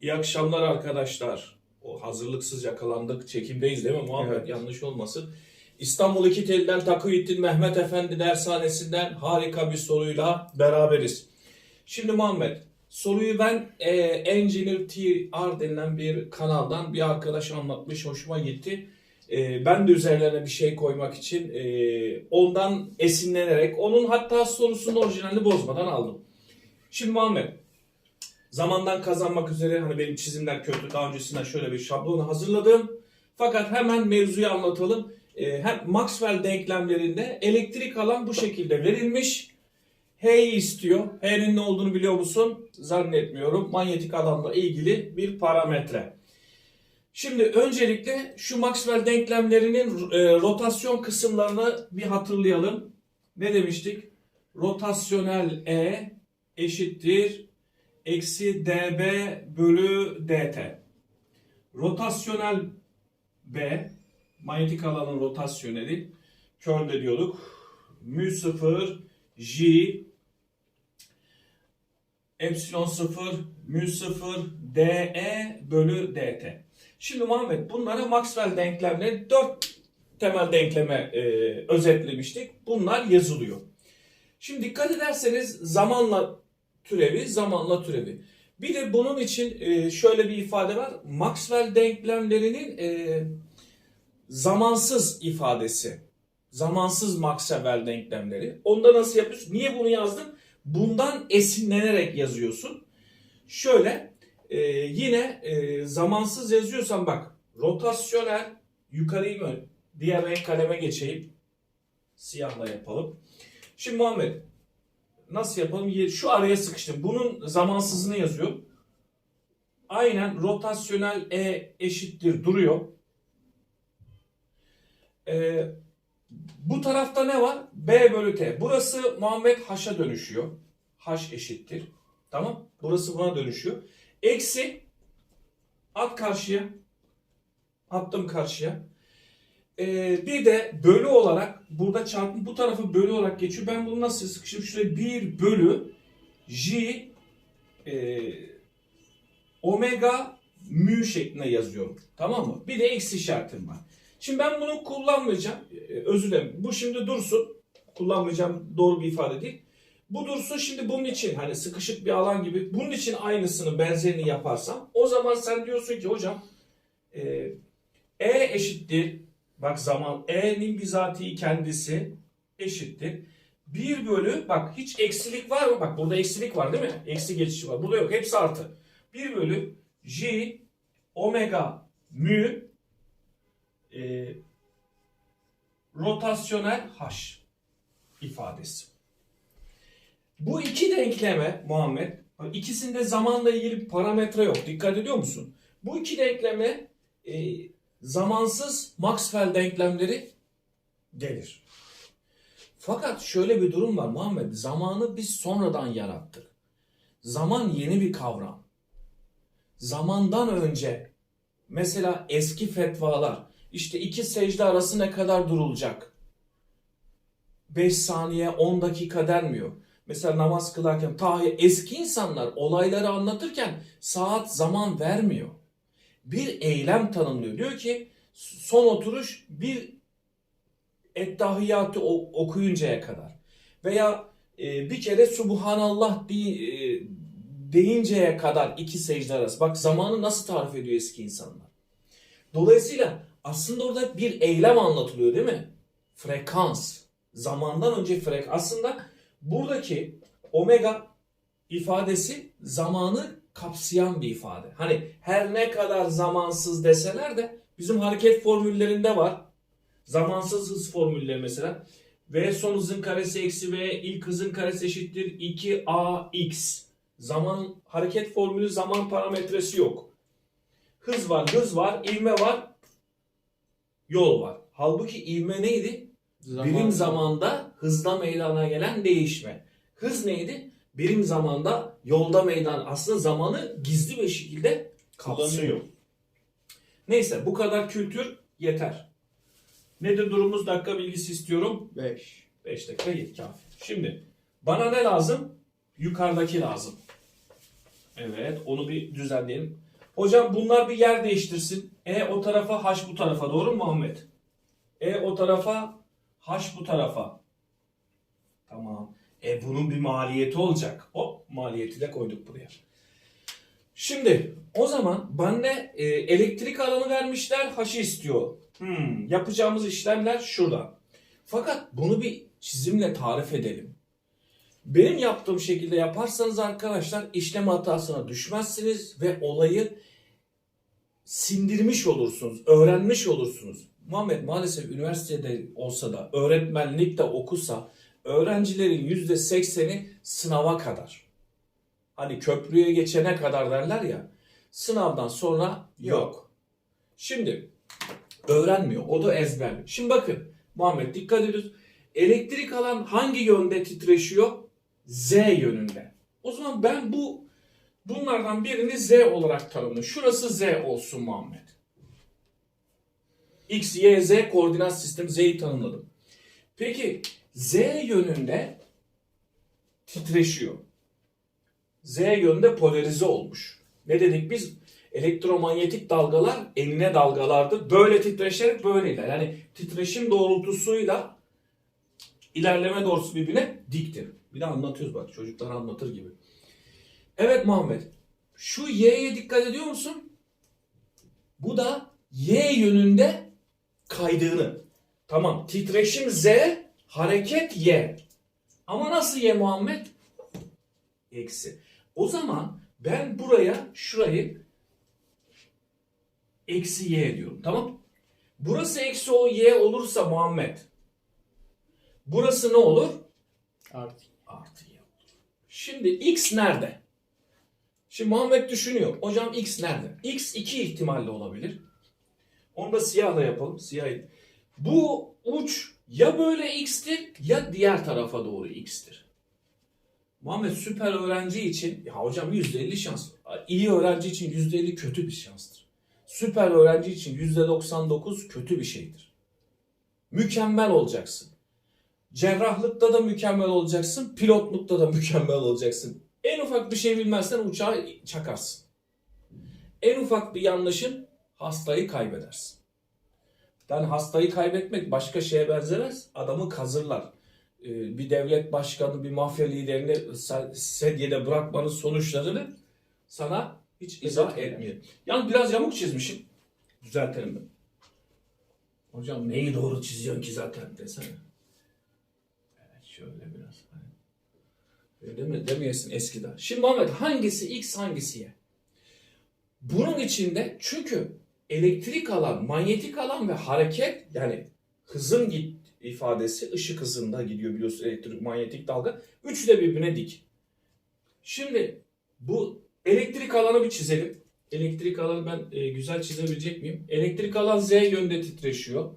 İyi akşamlar arkadaşlar. O hazırlıksız yakalandık. Çekimdeyiz değil mi Muhammed? Evet. Yanlış olmasın. İstanbul İki Tel'den Takıyüddin Mehmet Efendi dershanesinden harika bir soruyla beraberiz. Şimdi Muhammed, soruyu ben e, Engineer TR denilen bir kanaldan bir arkadaş anlatmış. Hoşuma gitti. E, ben de üzerlerine bir şey koymak için e, ondan esinlenerek onun hatta sorusunun orijinalini bozmadan aldım. Şimdi Muhammed, zamandan kazanmak üzere hani benim çizimler kötü daha öncesinden şöyle bir şablonu hazırladım. Fakat hemen mevzuyu anlatalım. Ee, hem Maxwell denklemlerinde elektrik alan bu şekilde verilmiş. H'yi istiyor. H'nin ne olduğunu biliyor musun? Zannetmiyorum. Manyetik alanla ilgili bir parametre. Şimdi öncelikle şu Maxwell denklemlerinin e, rotasyon kısımlarını bir hatırlayalım. Ne demiştik? Rotasyonel E eşittir eksi dB bölü dt. Rotasyonel B, manyetik alanın rotasyoneli, körde diyorduk. Mü 0, J, epsilon 0, mü 0, dE bölü dt. Şimdi Muhammed bunlara Maxwell denklemleri 4 temel denkleme e, özetlemiştik. Bunlar yazılıyor. Şimdi dikkat ederseniz zamanla türevi, zamanla türevi. Bir de bunun için e, şöyle bir ifade var. Maxwell denklemlerinin e, zamansız ifadesi. Zamansız Maxwell denklemleri. Onda nasıl yapıyorsun? Niye bunu yazdın? Bundan esinlenerek yazıyorsun. Şöyle e, yine zamansız yazıyorsan bak rotasyonel yukarıyı mı diğer renk kaleme geçeyim. Siyahla yapalım. Şimdi Muhammed nasıl yapalım? Şu araya sıkıştım. Bunun zamansızını yazıyorum. Aynen rotasyonel E eşittir duruyor. Ee, bu tarafta ne var? B bölü T. Burası Muhammed H'a dönüşüyor. H eşittir. Tamam. Burası buna dönüşüyor. Eksi at karşıya. Attım karşıya. Ee, bir de bölü olarak burada çarpım bu tarafı bölü olarak geçiyor. Ben bunu nasıl sıkıştım? Şuraya 1 bölü J e, omega mü şeklinde yazıyorum. Tamam mı? Bir de eksi işaretim var. Şimdi ben bunu kullanmayacağım. Ee, özür dilerim. Bu şimdi dursun. Kullanmayacağım doğru bir ifade değil. Bu dursun şimdi bunun için hani sıkışık bir alan gibi bunun için aynısını benzerini yaparsam o zaman sen diyorsun ki hocam e, E eşittir bak zaman E'nin bizatihi kendisi eşittir 1 bölü bak hiç eksilik var mı? Bak burada eksilik var değil mi? Eksi geçişi var. Burada yok. Hepsi artı. 1 bölü J omega mü e, rotasyonel H ifadesi. Bu iki denkleme Muhammed ikisinde zamanla ilgili bir parametre yok. Dikkat ediyor musun? Bu iki denkleme e, zamansız Maxwell denklemleri gelir. Fakat şöyle bir durum var Muhammed. Zamanı biz sonradan yarattık. Zaman yeni bir kavram. Zamandan önce mesela eski fetvalar işte iki secde arası ne kadar durulacak? 5 saniye 10 dakika denmiyor. Mesela namaz kılarken ta eski insanlar olayları anlatırken saat zaman vermiyor. Bir eylem tanımlıyor. Diyor ki son oturuş bir ettahiyatı okuyuncaya kadar veya e, bir kere Subhanallah dey- e, deyinceye kadar iki secde arası. Bak zamanı nasıl tarif ediyor eski insanlar. Dolayısıyla aslında orada bir eylem anlatılıyor değil mi? Frekans. Zamandan önce frek. Aslında buradaki omega ifadesi zamanı kapsayan bir ifade. Hani her ne kadar zamansız deseler de bizim hareket formüllerinde var. Zamansız hız formülleri mesela. V son hızın karesi eksi V ilk hızın karesi eşittir 2AX. Zaman hareket formülü zaman parametresi yok. Hız var, hız var, ivme var, yol var. Halbuki ivme neydi? Birim zamanda hızda meydana gelen değişme. Hız neydi? Birim zamanda yolda meydana aslında zamanı gizli bir şekilde kapsıyor. Neyse bu kadar kültür yeter. Nedir durumumuz? Dakika bilgisi istiyorum. 5. 5 dakika yet kafi. Şimdi bana ne lazım? Yukarıdaki lazım. Evet onu bir düzenleyelim. Hocam bunlar bir yer değiştirsin. E o tarafa, H bu tarafa. Doğru mu Muhammed? E o tarafa, H bu tarafa. Tamam. E bunun bir maliyeti olacak. Hop maliyeti de koyduk buraya. Şimdi o zaman bana e, elektrik alanı vermişler H'ı istiyor. Hmm, yapacağımız işlemler şurada. Fakat bunu bir çizimle tarif edelim. Benim yaptığım şekilde yaparsanız arkadaşlar işlem hatasına düşmezsiniz ve olayı sindirmiş olursunuz, öğrenmiş olursunuz. Muhammed maalesef üniversitede olsa da öğretmenlik de okusa öğrencilerin %80'i sınava kadar. Hani köprüye geçene kadar derler ya sınavdan sonra yok. Şimdi öğrenmiyor. O da ezber. Şimdi bakın Muhammed dikkat ediyoruz. Elektrik alan hangi yönde titreşiyor? Z yönünde. O zaman ben bu bunlardan birini Z olarak tanımlıyorum. Şurası Z olsun Muhammed. X, Y, Z koordinat sistemi Z'yi tanımladım. Peki Z yönünde titreşiyor. Z yönde polarize olmuş. Ne dedik biz? Elektromanyetik dalgalar enine dalgalardır. Böyle titreşerek böyle iler. Yani titreşim doğrultusuyla ilerleme doğrusu birbirine diktir. Bir de anlatıyoruz bak çocuklar anlatır gibi. Evet Muhammed. Şu Y'ye dikkat ediyor musun? Bu da Y yönünde kaydığını. Tamam titreşim Z, hareket Y. Ama nasıl Y Muhammed? Eksi. O zaman ben buraya şurayı eksi Y diyorum. Tamam. Burası eksi o Y olursa Muhammed. Burası ne olur? Artı. Artı Y olur. Şimdi X nerede? Şimdi Muhammed düşünüyor. Hocam X nerede? X iki ihtimalle olabilir. Onu da siyahla yapalım. Siyah. Bu uç ya böyle X'tir ya diğer tarafa doğru X'tir. Muhammed süper öğrenci için ya hocam %50 şans. İyi öğrenci için %50 kötü bir şanstır. Süper öğrenci için %99 kötü bir şeydir. Mükemmel olacaksın. Cerrahlıkta da mükemmel olacaksın, pilotlukta da mükemmel olacaksın. En ufak bir şey bilmezsen uçağı çakarsın. En ufak bir yanlışın hastayı kaybedersin. Yani hastayı kaybetmek başka şeye benzemez. Adamı kazırlar. Ee, Bir devlet başkanı, bir mafya liderini se- sedyede bırakmanın sonuçlarını sana hiç izah etmiyor. Yani biraz yamuk çizmişim. Düzeltelim mi? Hocam neyi doğru çiziyorsun ki zaten desene. Evet şöyle biraz. Öyle mi? Demeyesin eskiden. Şimdi Muhammed hangisi X hangisi Y? Bunun içinde çünkü elektrik alan, manyetik alan ve hareket yani hızın git ifadesi ışık hızında gidiyor biliyorsun elektrik manyetik dalga. Üçü de birbirine dik. Şimdi bu elektrik alanı bir çizelim. Elektrik alanı ben e, güzel çizebilecek miyim? Elektrik alan Z yönde titreşiyor.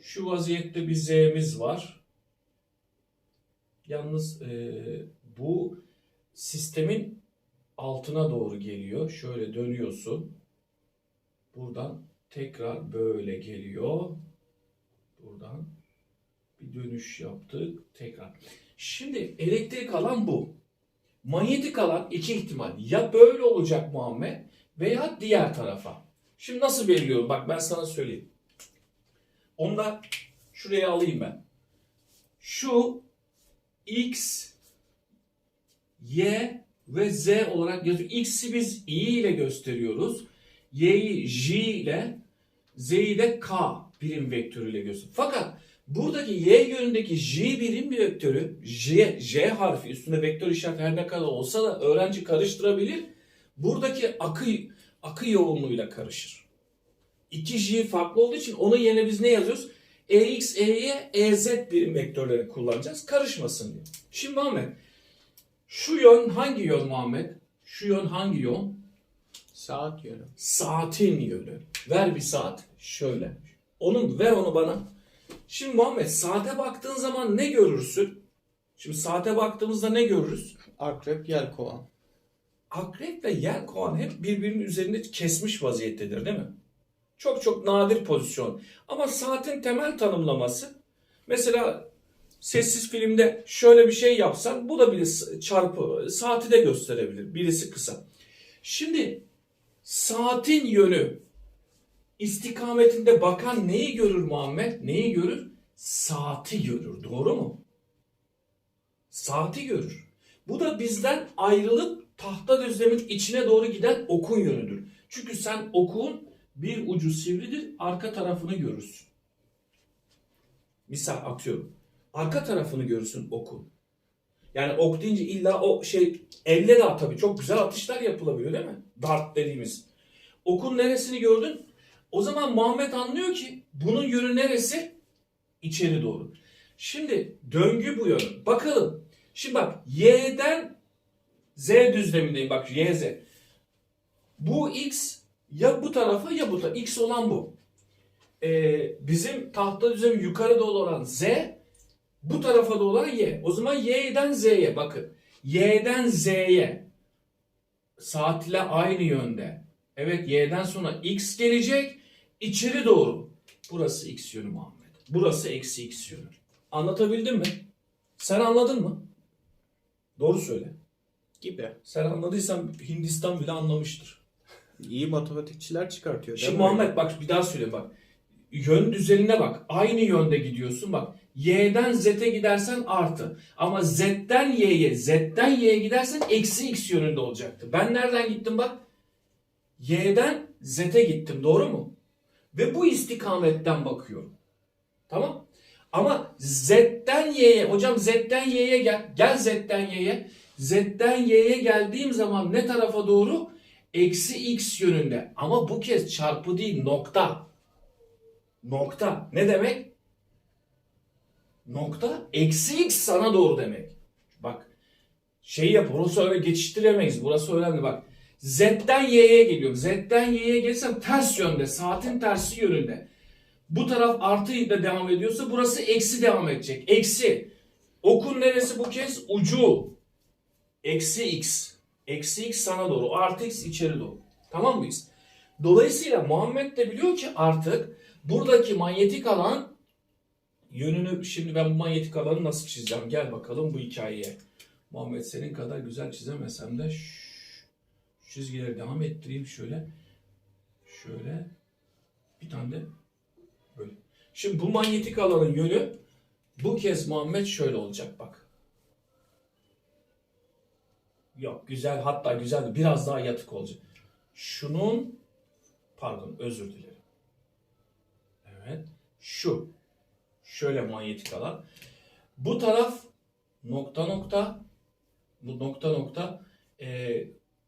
Şu vaziyette bir Z'miz var. Yalnız e, bu sistemin altına doğru geliyor. Şöyle dönüyorsun. Buradan tekrar böyle geliyor. Buradan bir dönüş yaptık. Tekrar. Şimdi elektrik alan bu. Manyetik alan iki ihtimal. Ya böyle olacak Muhammed veya diğer tarafa. Şimdi nasıl belirliyorum? Bak ben sana söyleyeyim. Onu da şuraya alayım ben. Şu X, Y ve Z olarak yazıyor. X'i biz I ile gösteriyoruz. Y'yi J ile, Z'yi de K birim vektörüyle gösteriyoruz. Fakat buradaki Y yönündeki J birim vektörü, J, J harfi üstünde vektör işareti her ne kadar olsa da öğrenci karıştırabilir. Buradaki akı, akı yoğunluğuyla karışır. İki J farklı olduğu için onun yerine biz ne yazıyoruz? EX, EY, EZ birim vektörleri kullanacağız. Karışmasın diye. Şimdi Muhammed, şu yön hangi yön Muhammed? Şu yön hangi yön? Saat yönü. Saatin yönü. Ver bir saat. Şöyle. Onun ver onu bana. Şimdi Muhammed saate baktığın zaman ne görürsün? Şimdi saate baktığımızda ne görürüz? Akrep yelkovan. Akrep ve yelkovan hep birbirinin üzerinde kesmiş vaziyettedir değil mi? Çok çok nadir pozisyon. Ama saatin temel tanımlaması mesela sessiz filmde şöyle bir şey yapsan bu da bir çarpı saati de gösterebilir. Birisi kısa. Şimdi saatin yönü istikametinde bakan neyi görür Muhammed? Neyi görür? Saati görür. Doğru mu? Saati görür. Bu da bizden ayrılıp tahta düzlemin içine doğru giden okun yönüdür. Çünkü sen okun bir ucu sivridir, arka tarafını görürsün. Misal atıyorum. Arka tarafını görürsün okun. Yani ok deyince illa o şey elle de tabii çok güzel atışlar yapılabiliyor değil mi? Dart dediğimiz. Okun neresini gördün? O zaman Muhammed anlıyor ki bunun yönü neresi? İçeri doğru. Şimdi döngü bu yön. Bakalım. Şimdi bak y'den z düzlemindeyim. Bak y z. Bu x ya bu tarafa ya bu tarafa. X olan bu. Ee, bizim tahta düzlemi yukarı doğru olan z bu tarafa doğru olan y. O zaman y'den z'ye bakın. Y'den z'ye saat ile aynı yönde. Evet y'den sonra x gelecek. içeri doğru. Burası x yönü Muhammed. Burası eksi x yönü. Anlatabildim mi? Sen anladın mı? Doğru söyle. Gibi. Sen anladıysan Hindistan bile anlamıştır. İyi matematikçiler çıkartıyor. Şimdi? Muhammed bak bir daha söyle bak. Yön düzenine bak. Aynı yönde gidiyorsun bak. Y'den Z'e gidersen artı. Ama Z'den Y'ye, Z'den Y'ye gidersen eksi X yönünde olacaktı. Ben nereden gittim bak? Y'den Z'e gittim. Doğru mu? Ve bu istikametten bakıyorum. Tamam? Ama Z'den Y'ye, hocam Z'den Y'ye gel. Gel Z'den Y'ye. Z'den Y'ye geldiğim zaman ne tarafa doğru? Eksi X yönünde. Ama bu kez çarpı değil nokta. Nokta. Ne demek? Nokta eksi X sana doğru demek. Bak şey yap burası öyle geçiştiremeyiz. Burası önemli bak. Z'den Y'ye geliyorum. Z'den Y'ye gelsem ters yönde. Saatin tersi yönünde. Bu taraf artı ile devam ediyorsa burası eksi devam edecek. Eksi. Okun neresi bu kez? Ucu. Eksi x. Eksi x sana doğru. Artı x içeri doğru. Tamam mıyız? Dolayısıyla Muhammed de biliyor ki artık buradaki manyetik alan yönünü şimdi ben bu manyetik alanı nasıl çizeceğim? Gel bakalım bu hikayeye. Muhammed senin kadar güzel çizemesem de şu çizgileri devam ettireyim şöyle. Şöyle. Bir tane de böyle. Şimdi bu manyetik alanın yönü bu kez Muhammed şöyle olacak bak. Yok güzel hatta güzel biraz daha yatık olacak. Şunun pardon özür dilerim. Evet. Şu. Şöyle manyetik alan. Bu taraf nokta nokta bu nokta nokta e,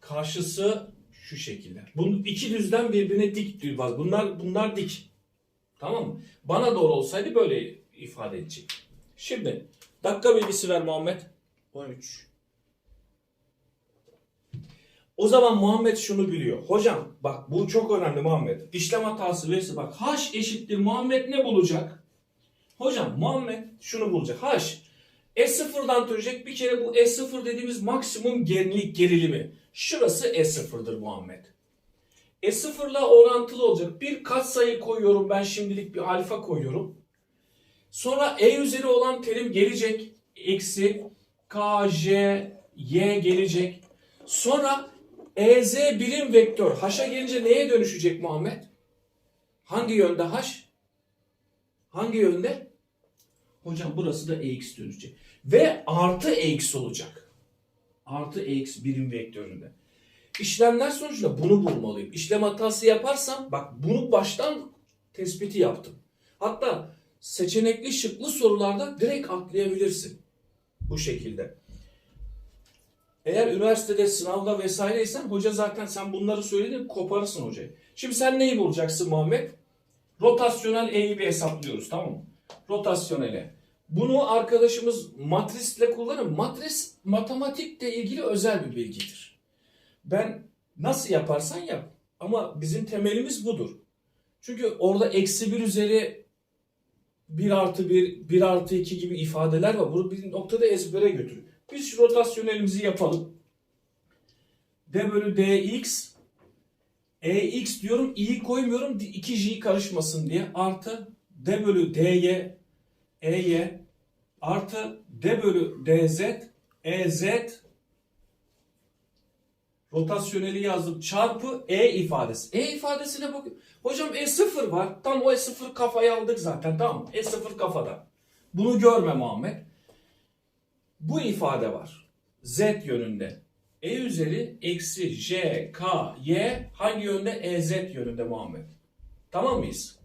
karşısı şu şekilde. Bunun iki düzlem birbirine dik düz bak. Bunlar bunlar dik. Tamam mı? Bana doğru olsaydı böyle ifade edecek. Şimdi dakika bilgisi ver Muhammed. 13. O zaman Muhammed şunu biliyor. Hocam bak bu çok önemli Muhammed. İşlem hatası verirse bak h eşittir Muhammed ne bulacak? Hocam Muhammed şunu bulacak. H S0'dan türecek. Bir kere bu S0 dediğimiz maksimum gerilik gerilimi. Şurası S0'dır Muhammed. S0 ile orantılı olacak. Bir katsayı koyuyorum ben şimdilik bir alfa koyuyorum. Sonra E üzeri olan terim gelecek. Eksi K, J, Y gelecek. Sonra EZ birim vektör. H'a gelince neye dönüşecek Muhammed? Hangi yönde H? Hangi yönde? Hocam burası da EX dönecek. Ve artı EX olacak. Artı EX birim vektöründe. İşlemler sonucunda bunu bulmalıyım. İşlem hatası yaparsam bak bunu baştan tespiti yaptım. Hatta seçenekli şıklı sorularda direkt atlayabilirsin. Bu şekilde. Eğer üniversitede sınavda vesaireysen hoca zaten sen bunları söyledin koparırsın hocayı. Şimdi sen neyi bulacaksın Muhammed? Rotasyonel E'yi bir hesaplıyoruz tamam mı? Rotasyonele. Bunu arkadaşımız matrisle kullanır. Matris matematikle ilgili özel bir bilgidir. Ben nasıl yaparsan yap. Ama bizim temelimiz budur. Çünkü orada eksi bir üzeri 1 artı 1, 1 artı 2 gibi ifadeler var. Bunu bir noktada ezbere götür. Biz rotasyonelimizi yapalım. D bölü dx ex diyorum i'yi koymuyorum 2j karışmasın diye artı d bölü dy ey artı d bölü dz ez Rotasyoneli yazdım. Çarpı E ifadesi. E ifadesine bak. Hocam E0 var. Tam o E0 kafaya aldık zaten. Tamam. E0 kafada. Bunu görme Muhammed. Bu ifade var. Z yönünde. E üzeri eksi J, K, Y hangi yönde? EZ yönünde Muhammed. Tamam mıyız?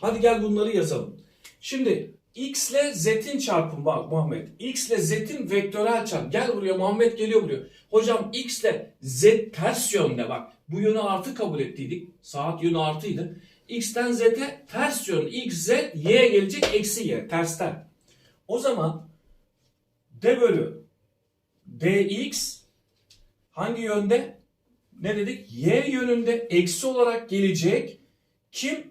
Hadi gel bunları yazalım. Şimdi x ile z'in çarpımı bak Muhammed. x ile z'in vektörel çarpımı. Gel buraya Muhammed geliyor buraya. Hocam x ile z ters yönde bak. Bu yönü artı kabul ettiydik. Saat yönü artıydı. x'ten z'e ters yön. x, z, y'ye gelecek eksi y. Tersten. O zaman d bölü dx hangi yönde? Ne dedik? Y yönünde eksi olarak gelecek. Kim?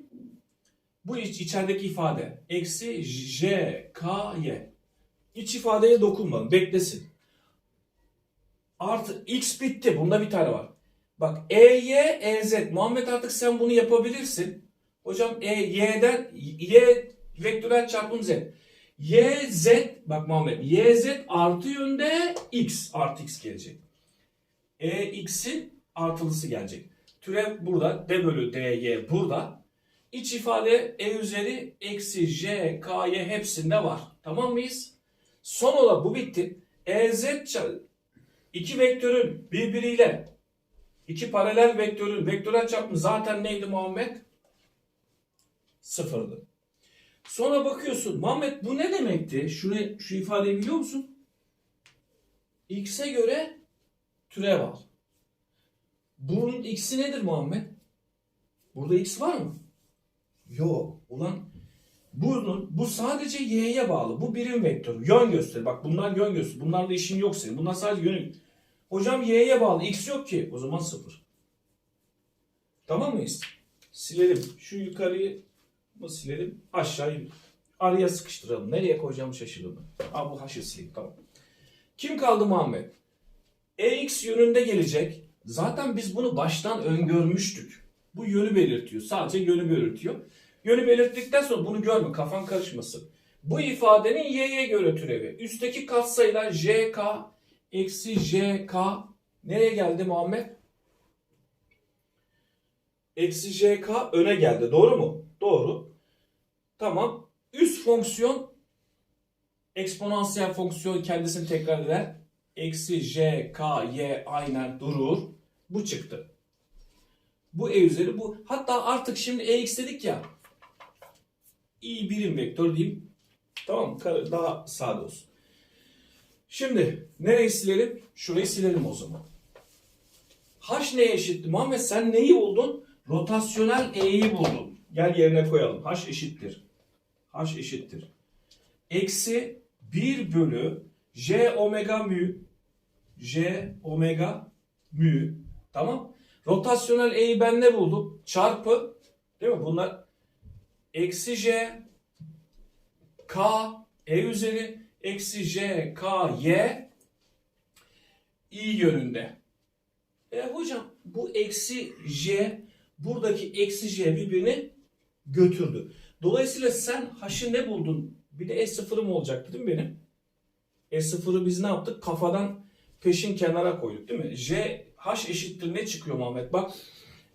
Bu iç, içerideki ifade. Eksi J, K, Y. İç ifadeye dokunmadım. Beklesin. Artı X bitti. Bunda bir tane var. Bak E, Y, E, Z. Muhammed artık sen bunu yapabilirsin. Hocam E, Y'den Y vektörel çarpım Z. Y, Z. Bak Muhammed. Y, Z artı yönde X. Artı X gelecek. E, X'in artılısı gelecek. Türev burada. D bölü D, Y burada. İç ifade e üzeri eksi j, k, y hepsinde var. Tamam mıyız? Son olarak bu bitti. E, iki vektörün birbiriyle iki paralel vektörün vektörel çarpımı zaten neydi Muhammed? Sıfırdı. Sonra bakıyorsun Muhammed bu ne demekti? Şunu, şu ifadeyi biliyor musun? X'e göre türev al. Bunun x'i nedir Muhammed? Burada x var mı? Yok. Ulan bunun bu sadece y'ye bağlı. Bu birim vektörü. Yön gösterir. Bak bunlar yön gösterir. Bunlarla işin yok senin. Bunlar sadece yönü. Hocam y'ye bağlı. X yok ki. O zaman sıfır. Tamam mıyız? Silelim. Şu yukarıyı mı silelim? Aşağıyı araya sıkıştıralım. Nereye koyacağımı şaşırdım. Aa bu haşır sileyim. Tamam. Kim kaldı Muhammed? EX yönünde gelecek. Zaten biz bunu baştan öngörmüştük. Bu yönü belirtiyor. Sadece yönü belirtiyor. Yönü belirttikten sonra bunu görme. Kafan karışmasın. Bu ifadenin y'ye göre türevi. Üstteki katsayılar jk eksi jk nereye geldi Muhammed? Eksi jk öne geldi. Doğru mu? Tamam. Üst fonksiyon eksponansiyel fonksiyon kendisini tekrar eder. Eksi jk y aynen durur. Bu çıktı. Bu e üzeri bu. Hatta artık şimdi ex dedik ya. i birim vektör diyeyim. Tamam Daha sade olsun. Şimdi nereyi silelim? Şurayı silelim o zaman. H neye eşitti? Muhammed sen neyi buldun? Rotasyonel e'yi buldun. Gel yerine koyalım. H eşittir. H eşittir. Eksi 1 bölü j omega mü j omega mü tamam Rotasyonel e'yi ben ne buldum? Çarpı değil mi? Bunlar eksi j k e üzeri eksi j k y i yönünde. E hocam bu eksi j buradaki eksi j birbirini götürdü. Dolayısıyla sen h'ı ne buldun? Bir de s0'ım olacaktı değil mi benim? S0'ı biz ne yaptık? Kafadan peşin kenara koyduk değil mi? J H eşittir ne çıkıyor Muhammed? Bak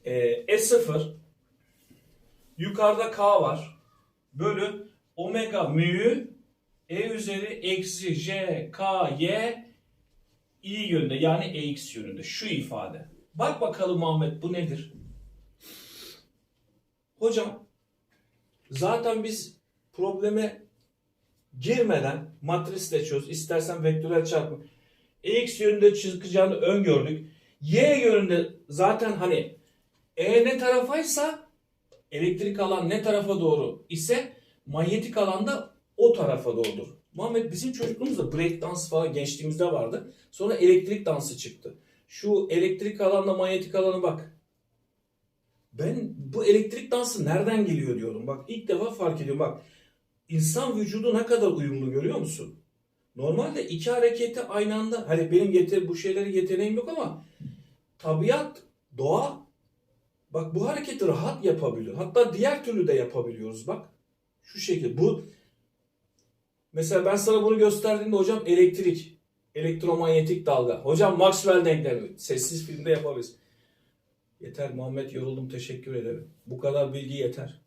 e, S0 yukarıda K var. Bölü omega mü E üzeri eksi J K Y i yönünde yani EX yönünde şu ifade. Bak bakalım Muhammed bu nedir? Hocam zaten biz probleme girmeden matrisle çöz. istersen vektörel çarpım. EX yönünde çıkacağını öngördük. Y yönünde zaten hani E ne tarafaysa elektrik alan ne tarafa doğru ise manyetik alan da o tarafa doğrudur. Muhammed bizim çocukluğumuzda break dans falan gençliğimizde vardı. Sonra elektrik dansı çıktı. Şu elektrik alanla manyetik alanı bak. Ben bu elektrik dansı nereden geliyor diyorum. Bak ilk defa fark ediyorum. Bak insan vücudu ne kadar uyumlu görüyor musun? Normalde iki hareketi aynı anda hani benim yeter bu şeyleri yeteneğim yok ama tabiat, doğa bak bu hareketi rahat yapabiliyor. Hatta diğer türlü de yapabiliyoruz bak. Şu şekilde bu mesela ben sana bunu gösterdiğimde hocam elektrik elektromanyetik dalga. Hocam Maxwell denklemi. Sessiz filmde yaparız. Yeter Muhammed yoruldum teşekkür ederim. Bu kadar bilgi yeter.